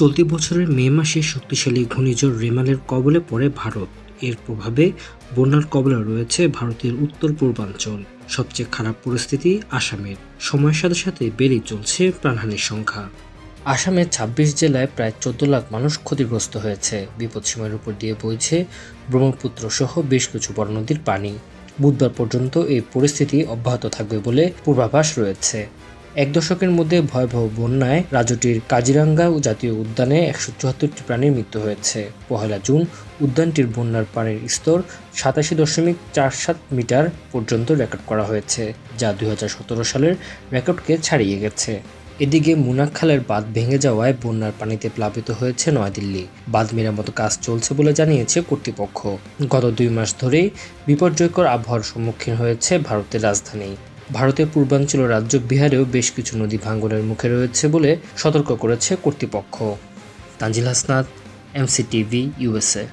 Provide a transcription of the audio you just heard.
চলতি বছরের মে মাসে শক্তিশালী ঘূর্ণিঝড় রেমালের কবলে পড়ে ভারত। এর প্রভাবে বন্যার কবলে রয়েছে ভারতের উত্তর পূর্বাঞ্চল, সবচেয়ে খারাপ পরিস্থিতি আসামের। সময়ের সাথে সাথে বেড়েই চলছে প্রাণহানির সংখ্যা। আসামের ছাব্বিশ জেলায় প্রায় চোদ্দ লাখ মানুষ ক্ষতিগ্রস্ত হয়েছে। বিপদসীমার উপর দিয়ে বইছে ব্রহ্মপুত্র সহ বেশ কিছু বড় নদীর পানি। বুধবার পর্যন্ত এই পরিস্থিতি অব্যাহত থাকবে বলে পূর্বাভাস রয়েছে। এক দশকের মধ্যে ভয়াবহ বন্যায় রাজ্যটির কাজিরাঙ্গা ও জাতীয় উদ্যানে একশো চুয়াত্তরটি প্রাণীর মৃত্যু হয়েছে। পহেলা জুন উদ্যানটির বন্যার পানির স্তর সাতাশি দশমিক চার সাত মিটার পর্যন্ত রেকর্ড করা হয়েছে, যা দুই হাজার সতেরো সালের রেকর্ডকে ছাড়িয়ে গেছে। এদিকে মুনাক খালের বাঁধ ভেঙে যাওয়ায় বন্যার পানিতে প্লাবিত হয়েছে নয়াদিল্লি। বাঁধ মেরামত কাজ চলছে বলে জানিয়েছে কর্তৃপক্ষ। গত দুই মাস ধরেই বিপর্যয়কর আবহাওয়ার সম্মুখীন হয়েছে ভারতের রাজধানী। ভারতের পূর্বাঞ্চল রাজ্য বিহারেও বেশ কিছু নদী ভাঙ্গনের মুখে রয়েছে বলে সতর্ক করেছে কর্তৃপক্ষ। Tanzil Hasnat, MCTV USA